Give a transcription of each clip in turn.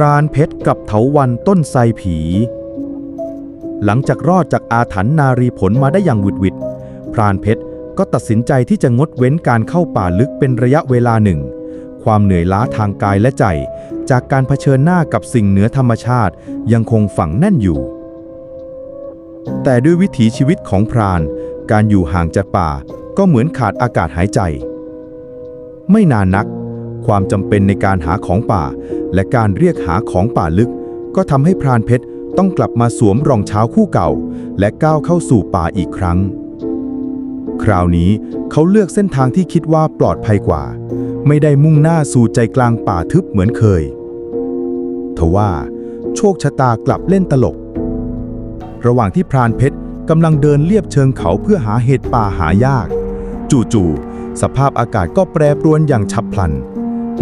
รานเพชรกับเถาวันต้นไทรผี หลังจากรอดจากอาถรรพ์นารีผลมาได้อย่างหวุดวิดพรานเพชรก็ตัดสินใจที่จะงดเว้นการเข้าป่าลึกเป็นระยะเวลาหนึ่ง ความเหนื่อยล้าทางกายและใจ จากการเผชิญหน้ากับสิ่งเหนือธรรมชาติยังคงฝังแน่นอยู่ แต่ด้วยวิถีชีวิตของพราน การอยู่ห่างจากป่าก็เหมือนขาดอากาศหายใจ ไม่นานนัก ความจำเป็นในการหาของป่า และการเรียกหาของป่าลึก ก็ทำให้พรานเพชรต้องกลับมาสวมรองเท้าคู่เก่า และก้าวเข้าสู่ป่าอีกครั้ง คราวนี้เขาเลือกเส้นทางที่คิดว่าปลอดภัยกว่า ไม่ได้มุ่งหน้าสู่ใจกลางป่าทึบเหมือนเคยทว่าโชคชะตากลับเล่นตลก ระหว่างที่พรานเพชรกำลังเดินเลียบเชิงเขาเพื่อหาเห็ดป่าหายาก จู่ๆสภาพอากาศก็แปรปรวนอย่างฉับพลัน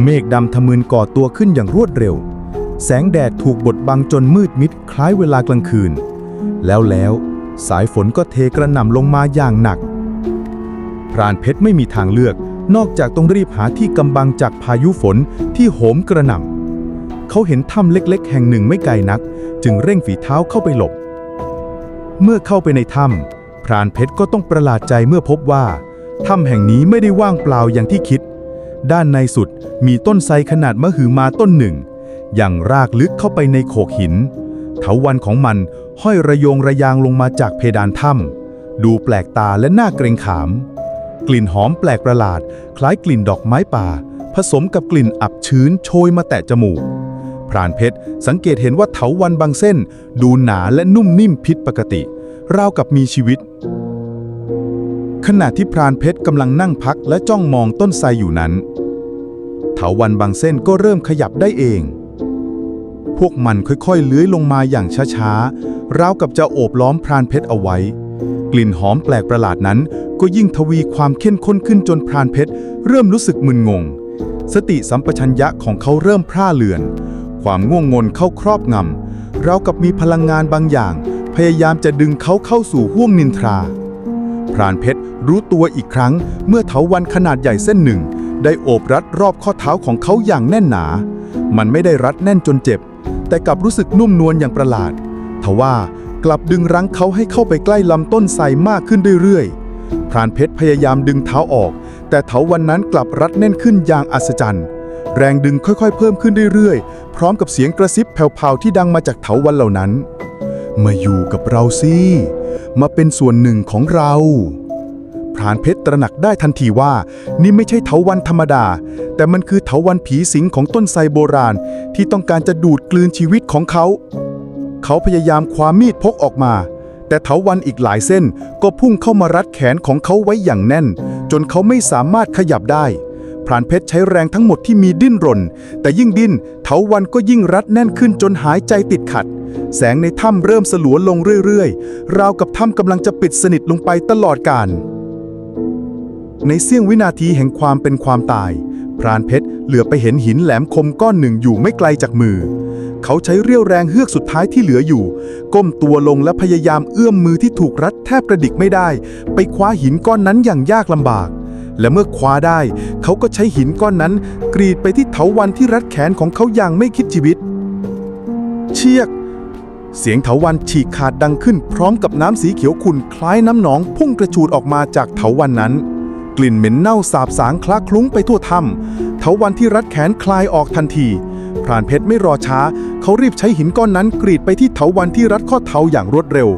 เมฆดำทะมึนก่อตัวขึ้นอย่างรวดเร็ว แสงแดดถูกบดบังจนมืดมิดคล้ายเวลากลางคืน แล้วแล้วสายฝนก็เทกระหน่ำลงมาอย่างหนัก พรานเพชรไม่มีทางเลือก นอกจากต้องรีบหาที่กำบังจากพายุฝนที่โหมกระหน่ำเขาเห็นถ้ำเล็ก ๆ แห่งหนึ่งไม่ไกลนัก จึงเร่งฝีเท้าเข้าไปหลบ เมื่อเข้าไปในถ้ำพรานเพชรก็ต้องประหลาดใจเมื่อพบว่าถ้ำแห่งนี้ไม่ได้ว่างเปล่าอย่างที่คิด ด้านในสุดมีต้นไทรขนาดมหึมาต้นหนึ่ง อย่างรากลึกเข้าไปในโขกหิน เถาวันของมันห้อยระโยงระยางลงมาจากเพดานถ้ำดูแปลกตาและน่าเกรงขาม กลิ่นหอมแปลกประหลาด คล้ายกลิ่นดอกไม้ป่า ผสมกับกลิ่นอับชื้นโชยมาแตะจมูกพรานเพชรสังเกตเห็นว่าเถาวันบางเส้น ดูหนาและนุ่มนิ่มผิดปกติ ราวกับมีชีวิต ขณะที่พรานเพชรกำลังนั่งพักและจ้องมองต้นไทรอยู่นั้น เถาวันบางเส้นก็เริ่มขยับได้เอง พวกมันค่อยๆเลื้อยลงมาอย่างช้าๆ ราวกับจะโอบล้อมพรานเพชรเอาไว้ กลิ่นหอมแปลกประหลาดนั้น ก็ยิ่งทวีความเข้มข้นขึ้นจนพรานเพชรเริ่มรู้สึกมึนงง สติสัมปชัญญะของเขาเริ่มพร่าเลือน ความง่วงงนเข้าครอบงำราวกับมีพลังงานบางอย่าง พยายามจะดึงเขาเข้าสู่ห้วงนินทรา พรานเพชรรู้ตัวอีกครั้งเมื่อเถาวันขนาดใหญ่เส้นหนึ่ง ได้โอบรัดรอบข้อเท้าของเขาอย่างแน่นหนา มันไม่ได้รัดแน่นจนเจ็บ แต่กลับรู้สึกนุ่มนวลอย่างประหลาด ทว่ากลับดึงรั้งเขาให้เข้าไปใกล้ลำต้นไทรมากขึ้นเรื่อยๆ พรานเพชรพยายามดึงเท้าออก แต่เถาวันนั้นกลับรัดแน่นขึ้นอย่างอัศจรรย์ แรงดึงค่อยๆ เพิ่มขึ้นเรื่อยๆ พร้อมกับเสียงกระซิบแผ่วๆที่ดังมาจากเถาวันเหล่านั้น มาอยู่กับเราสิ มาเป็นส่วนหนึ่งของเรา พรานเพชรตระหนักได้ทันทีว่า นี่ไม่ใช่เถาวันธรรมดา แต่มันคือเถาวันผีสิงของต้นไทรโบราณ ที่ต้องการจะดูดกลืนชีวิตของเขา เขาพยายามคว้ามีดพกออกมา แต่เถาวันอีกหลายเส้นก็พุ่งเข้ามารัดแขนของเขาไว้อย่างแน่น จนเขาไม่สามารถขยับได้พรานเพชรใช้แรงทั้งหมดที่มีดิ้นรน แต่ยิ่งดิ้นเถาวันก็ยิ่งรัดแน่นขึ้นจนหายใจติดขัด แสงในถ้ำเริ่มสลัวลงเรื่อยๆ ราวกับถ้ำกำลังจะปิดสนิทลงไปตลอดกาลในเสี้ยงวินาทีแห่งความเป็นความตาย พรานเพชรเหลือไปเห็นหินแหลมคมก้อนหนึ่งอยู่ไม่ไกลจากมือ เขาใช้เรี่ยวแรงเฮือกสุดท้ายที่เหลืออยู่ ก้มตัวลงและพยายามเอื้อมมือที่ถูกรัดแทบกระดิกไม่ได้ ไปคว้าหินก้อนนั้นอย่างยากลำบาก และเมื่อคว้าได้ เขาก็ใช้หินก้อนนั้น กรีดไปที่เถาวันที่รัดแขนของเขาอย่างไม่คิดชีวิต เชียก เสียงเถาวันฉีกขาดดังขึ้นพร้อมกับน้ำสีเขียวขุ่นคล้ายน้ำหนองพุ่งกระชูดออกมาจากเถาวันนั้น กลิ่นเหม็นเน่าสาบสางคล้าคลุ้งไปทั่วถ้ำเถาวันที่รัดแขนคลายออกทันทีพรานเพชรไม่รอช้า เขารีบใช้หินก้อนนั้นกรีดไปที่เถาวันที่รัดข้อเท้าอย่างรวดเร็ว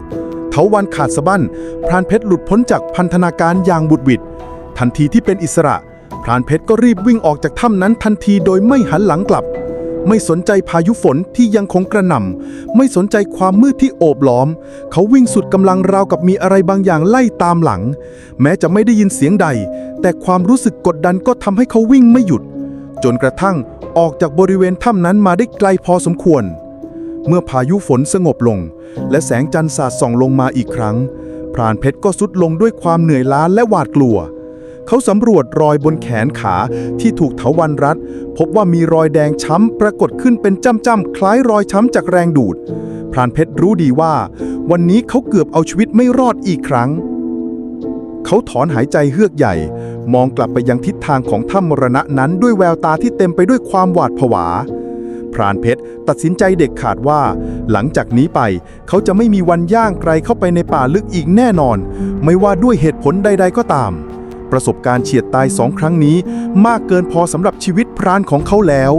เถาวันขาดสะบั้น พรานเพชรหลุดพ้นจากพันธนาการอย่างบุดวิดทันทีที่เป็นอิสระ พรานเพชรก็รีบวิ่งออกจากถ้ำนั้นทันทีโดยไม่หันหลังกลับ ไม่สนใจพายุฝนที่ยังคงกระหน่ำ ไม่สนใจความมืดที่โอบล้อม เขาวิ่งสุดกำลังราวกับมีอะไรบางอย่างไล่ตามหลัง แม้จะไม่ได้ยินเสียงใด แต่ความรู้สึกกดดันก็ทำให้เขาวิ่งไม่หยุด จนกระทั่งออกจากบริเวณถ้ำนั้นมาได้ไกลพอสมควร เมื่อพายุฝนสงบลง และแสงจันทร์สาดส่องลงมาอีกครั้งพรานเพชรก็สุดลงด้วยความเหนื่อยล้าและหวาดกลัว เขาสำรวจรอยบนแขนขาที่ถูกเถาวันรัด พบว่ามีรอยแดงช้ำปรากฏขึ้นเป็นจ้ำๆคล้ายรอยช้ำจากแรงดูด พรานเพชรรู้ดีว่า วันนี้เขาเกือบเอาชีวิตไม่รอดอีกครั้ง เขาถอนหายใจเฮือกใหญ่ มองกลับไปยังทิศทางของถ้ำมรณะนั้นด้วยแววตาที่เต็มไปด้วยความหวาดผวาพรานเพชรตัดสินใจเด็ดขาดว่า หลังจากนี้ไปเขาจะไม่มีวันย่างไกลเข้าไปในป่าลึกอีกแน่นอน ไม่ว่าด้วยเหตุผลใด ๆ ก็ตาม ประสบการณ์เฉียดตายสองครั้งนี้ มากเกินพอสำหรับชีวิตพรานของเขาแล้ว